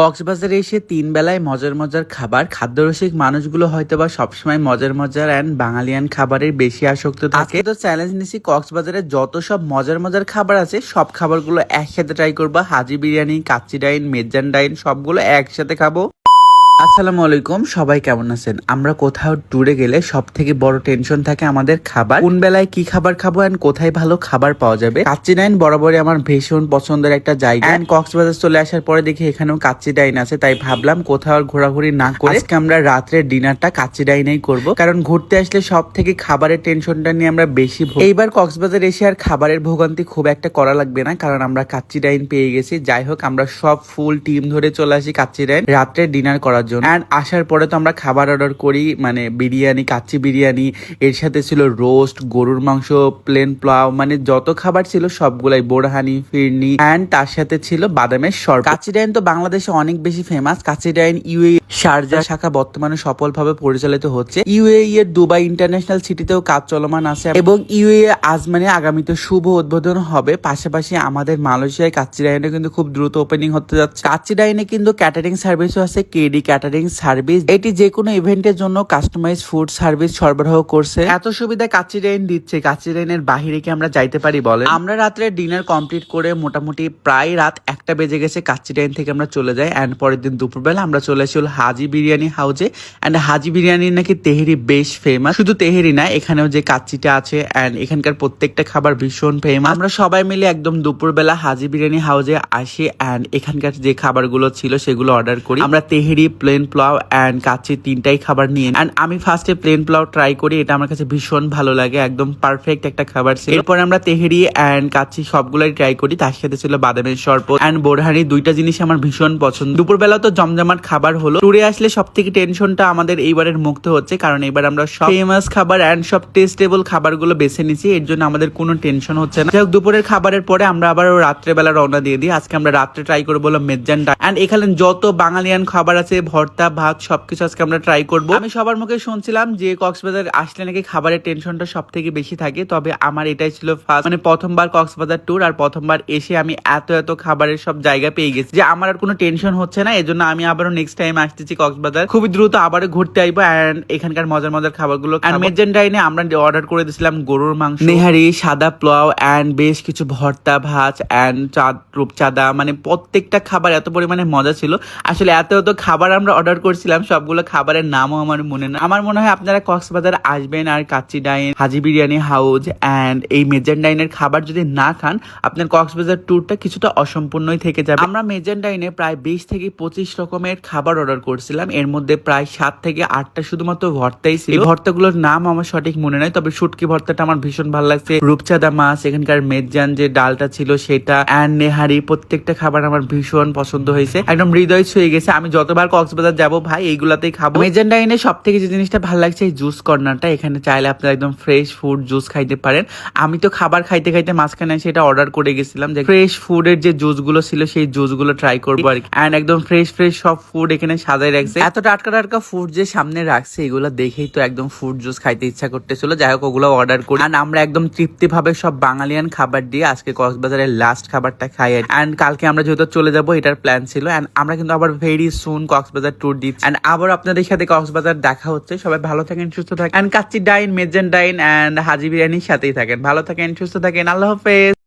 কক্সবাজারে এসে তিন বেলায় মজার মজার খাবার, খাদ্যরসিক মানুষগুলো হয়তো বা সবসময় মজার মজার অ্যান্ড বাঙালিয়ান খাবারের বেশি আসক্ত থাকে। তো চ্যালেঞ্জ নিছি কক্সবাজারে যত সব মজার মজার খাবার আছে, সব খাবারগুলো একসাথে ট্রাই করব। হাজি বিরিয়ানি, কাচ্চি ডাইন মেজান ডাইন, সবগুলো একসাথে খাব। আসসালামু আলাইকুম সবাই কেমন আছেন? আমরা কোথাও ট্যুরে গেলে সব থেকে বড় টেনশন থাকে আমাদের খাবার। কোন বেলায় কি খাবার খাব এন্ড কোথায় ভালো খাবার পাওয়া যাবে? কাচ্চি ডাইন বরাবরই আমার ভীষণ পছন্দের একটা জায়গা। এন্ড কক্সবাজার চলে আসার পরে দেখি এখানেও কাচ্চি ডাইন আছে তাই ভাবলাম কোথাও ঘোরাঘুরি না করে আজকে আমরা রাত্রের ডিনারটা কাচ্চি ডাইনেই করব। কারণ ঘুরতে আসলে সব থেকে খাবারের টেনশনটা নিয়ে আমরা বেশি এইবার কক্সবাজার এসে আর খাবারের ভোগান্তি খুব একটা করা লাগবে না কারণ আমরা কাচ্চি ডাইন পেয়ে গেছি। যাই হোক আমরা সব ফুল টিম ধরে চলে আসি কাচ্চি ডাইন। রাত্রে ডিনার করার জন্য। অ্যান্ড আসার পরে তো আমরা খাবার অর্ডার করি মানে বিরিয়ানি, কাচ্চি বিরিয়ানি, এর সাথে ছিল রোস্ট গরুর মাংস প্লেন পোলাও মানে যত খাবার ছিল সবগুলাই, বোরহানি, ফিরনি অ্যান্ড তার সাথে ছিল বাদামের সর কাচ্চি ডাইন তো বাংলাদেশে অনেক বেশি famous Kacchi Dine U A, Sharjah শাখা বর্তমানে সফলভাবে পরিচালিত হচ্ছে। ইউএই এর দুবাই ইন্টারন্যাশনাল সিটিতেও কাজ চলমান আছে এবং ইউএ আজমানে আগামীতে শুভ উদ্বোধন হবে। পাশাপাশি আমাদের মালয়েশিয়ায় কাচ্চি ডাইনে কিন্তু খুব দ্রুত ওপেনিং হতে যাচ্ছে। কাচ্চি ডাইনে কিন্তু ক্যাটারিং সার্ভিসও আছে কেডি ক্যাটারিং সার্ভিস এটি যে কোনো ইভেন্টের জন্য কাস্টমাইজ ফুড সার্ভিস সরবরাহ করছে। এত সুবিধা কাচ্চি ডাইন দিচ্ছে কাচ্চি ডাইনের বাহিরে কি আমরা যাইতে পারি বলে আমরা রাত্রে ডিনার কমপ্লিট করে মোটামুটি প্রায় রাত একটা বেজে গেছে কাচ্চি ডাইন থেকে আমরা চলে যাই অ্যান্ড পরের দিন দুপুরবেলা আমরা চলে আসি হাজি বিরিয়ানি হাউজে অ্যান্ড হাজি বিরিয়ানির নাকি তেহেরি বেশ ফেমাস শুধু তেহেরি না, এখানেও যে কাচ্চিটা আছে অ্যান্ড এখানকার প্রত্যেকটা খাবার ভীষণ ফেমাস আমরা সবাই মিলে একদম দুপুরবেলা হাজি বিরিয়ানি হাউজে আসি অ্যান্ড এখানকার যে খাবারগুলো ছিল সেগুলো অর্ডার করি। আমরা তেহেরি প্লেন পোলাও অ্যান্ড কাচ্চি তিনটাই খাবার নিয়ে অ্যান্ড আমি ফার্স্টে প্লেন পোলাও ট্রাই করি, এটা আমার কাছে ভীষণ ভালো লাগে, একদম পারফেক্ট একটা খাবার ছিল। এরপর আমরা তেহেরি অ্যান্ড কাচ্চি সবগুলাই ট্রাই করি, তার সাথে ছিল বাদামের শরবত অ্যান্ড বোরহানি, দুইটা জিনিস আমার ভীষণ পছন্দ। দুপুরবেলা তো জমজমাট খাবার হলো। ট্যুরে আসলে সব থেকে টেনশনটা আমাদের এইবারের মুক্ত হচ্ছে, কারণ এবার আমরা সব ফেমাস খাবার অ্যান্ড সব টেস্টেবল খাবারগুলো বেছে নিছি এর জন্য আমাদের কোনো টেনশন হচ্ছে না। যাই দুপুরের খাবারের পরে আমরা আবার রাত্রেবেলা রওনা দিয়ে দিই। আজকে আমরা রাত্রে ট্রাই করব বললাম মেজান অ্যান্ড এখানে যত বাঙালিয়ান খাবার আছে ভর্তা ভাত সবকিছু আজকে আমরা ট্রাই করব। আমি সবার মুখে শুনছিলাম যে কক্সবাজার আসলে নাকি খাবারের টেনশনটা সব থেকে বেশি থাকে তবে আমার এটাই ছিল ফার্স্ট মানে প্রথমবার কক্সবাজার ট্যুর আর প্রথমবার এসে আমি এত এত খাবারের সব জায়গা পেয়ে গেছি যে আমার আর কোনো টেনশন হচ্ছে না এজন্য আমি আবারও নেক্সট টাইম আসতেছি কক্সবাজার। খুবই দ্রুত আবারও ঘুরতে আইবো অ্যান্ড এখানকার মজার মজার খাবারগুলো অ্যান্ড মেজান আমরা অর্ডার করে দিয়েছিলাম গরুর মাংস। নেহারি সাদা পোলাও অ্যান্ড বেশ কিছু ভর্তা ভাত অ্যান্ড চাঁদ রূপচাঁদা মানে প্রত্যেকটা খাবার এত পরিমাণে মজা ছিল। আসলে এত এত খাবার আমরা অর্ডার করছিলাম, সবগুলো খাবারের নামও আমার মনে না। আমার মনে হয় আপনারা কক্সবাজার আসবেন আর Kacchi Dine, Haji Biryani House and এই মেজান ডাইনের খাবার যদি না খান, আপনার কক্সবাজার ট্যুরটা কিছুটা অসম্পূর্ণই থেকে যাবে। আমরা মেজান ডাইনে প্রায় বিশ থেকে পঁচিশ রকমের খাবার অর্ডার করছিলাম। এর মধ্যে প্রায় সাত থেকে আটটা শুধুমাত্র ভর্তাই ছিল। ভর্তাগুলোর নাম আমার সঠিক মনে নাই, তবে শুটকি ভর্তাটা আমার ভীষণ ভালো লাগছে। রূপচাঁদা মাছ, এখানকার মেজান যে ডালটা ছিল সেটা অ্যান্ড নেহারি, প্রত্যেকটা খাবার আমার ভীষণ পছন্দ হয়েছে। একদম হৃদয় ছুঁয়ে গেছে। আমি যতবার কক্সবাজার যাব ভাই, এইগুলাতেই খাব। মেজান ডাইনে সব থেকে যে জিনিসটা ভালো লাগছে এই জুস কর্নারটা। এখানে চাইলে আপনারা একদম ফ্রেশ ফুড জুস খাইতে পারেন। আমি তো খাবার খাইতে খাইতে মাঝখানে সেটা অর্ডার করে গেছিলাম যে ফ্রেশ ফুডের যে জুসগুলো ছিল, সেই জুসগুলো ট্রাই করব আর অ্যান্ড একদম ফ্রেশ ফ্রেশ সব ফুড এখানে সাজায় রাখছে। এত টাটকা টাটকা ফুড যে সামনে রাখছে, এগুলো দেখেই তো একদম ফুড জুস খাইতে ইচ্ছা করতেছিল। যাই হোক, ওগুলো অর্ডার করি। আর আমরা একদম তৃপ্তি ভাবে সব বাঙালিয়ান খাবার দিয়ে আজকে কক্সবাজারের লাস্ট খাবারটা খাই অ্যান্ড কালকে আমরা যেহেতু চলে যাব, এটার প্ল্যান ছিল। অ্যান্ড আমরা কিন্তু আবার ভেরি সুন কক্সবাজার ট্যুর দিচ্ছি। অ্যান্ড আবার আপনাদের সাথে কক্সবাজার দেখা হচ্ছে। সবাই ভালো থাকেন, সুস্থ থাকেন। অ্যান্ড কাচ্চি ডাইন মেজেন ডাইন এন্ড হাজি বিরিয়ানির সাথেই থাকেন। ভালো থাকেন, সুস্থ থাকেন। আল্লাহ হাফেজ।